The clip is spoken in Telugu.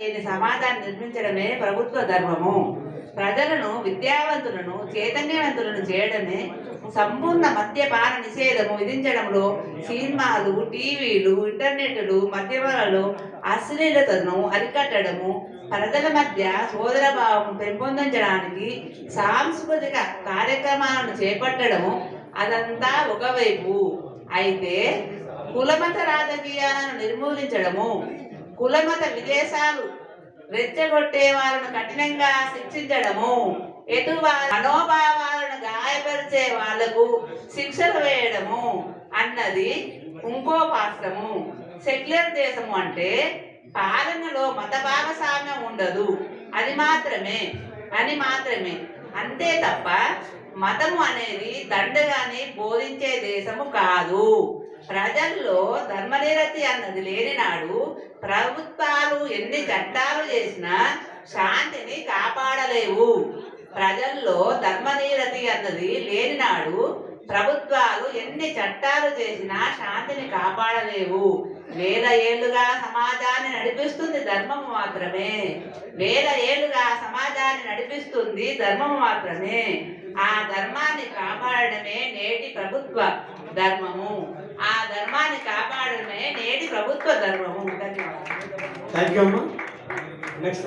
లేని సమాజాన్ని నిర్మించడమే ప్రభుత్వ ధర్మము. ప్రజలను విద్యావంతులను చైతన్యవంతులను చేయడమే సంపూర్ణ మద్యపాన నిషేధము. విధించడంలో సినిమాలు టీవీలు ఇంటర్నెట్లు మద్యపానాలు అశ్లీలతను అరికట్టడము ప్రజల మధ్య సోదరభావం పెంపొందించడానికి సాంస్కృతిక కార్యక్రమాలను చేపట్టడము అదంతా ఒకవైపు. అయితే కులమత రాజకీయాలను నిర్మూలించడము కులమత విదేశాలు రెచ్చగొట్టే వాళ్ళను కఠినంగా శిక్షించడము. ఎటు మనోభావాలను గాయపరిచే వాళ్ళకు శిక్షలు వేయడము అన్నది ఇంకో పాత్రము సెక్యులర్ దేశము అంటే పాలనలో మత భాగస్వామ్యం ఉండదు. అది మాత్రమే అని మాత్రమే. అంతే తప్ప మతము అనేది దండగాని బోధించే దేశము కాదు. ప్రజల్లో ధర్మనిరతి అన్నది లేని నాడు ప్రభుత్వాలు ఎన్ని చట్టాలు చేసినా శాంతిని కాపాడలేవు. ప్రజల్లో ధర్మనిరతి అన్నది లేని నాడు ప్రభుత్వాలు ఎన్ని చట్టాలు చేసినా శాంతిని కాపాడలేవు. వేల ఏళ్ళుగా సమాజాన్ని నడిపిస్తుంది ధర్మము మాత్రమే. వేల ఏళ్ళుగా సమాజాన్ని నడిపిస్తుంది ధర్మము మాత్రమే. ఆ ధర్మాన్ని కాపాడడమే నేటి ప్రభుత్వ ధర్మము. నేటి ప్రభుత్వ ధర్మము ధన్యవాదాలు థ్యాంక్ యూ అమ్మా. నెక్స్ట్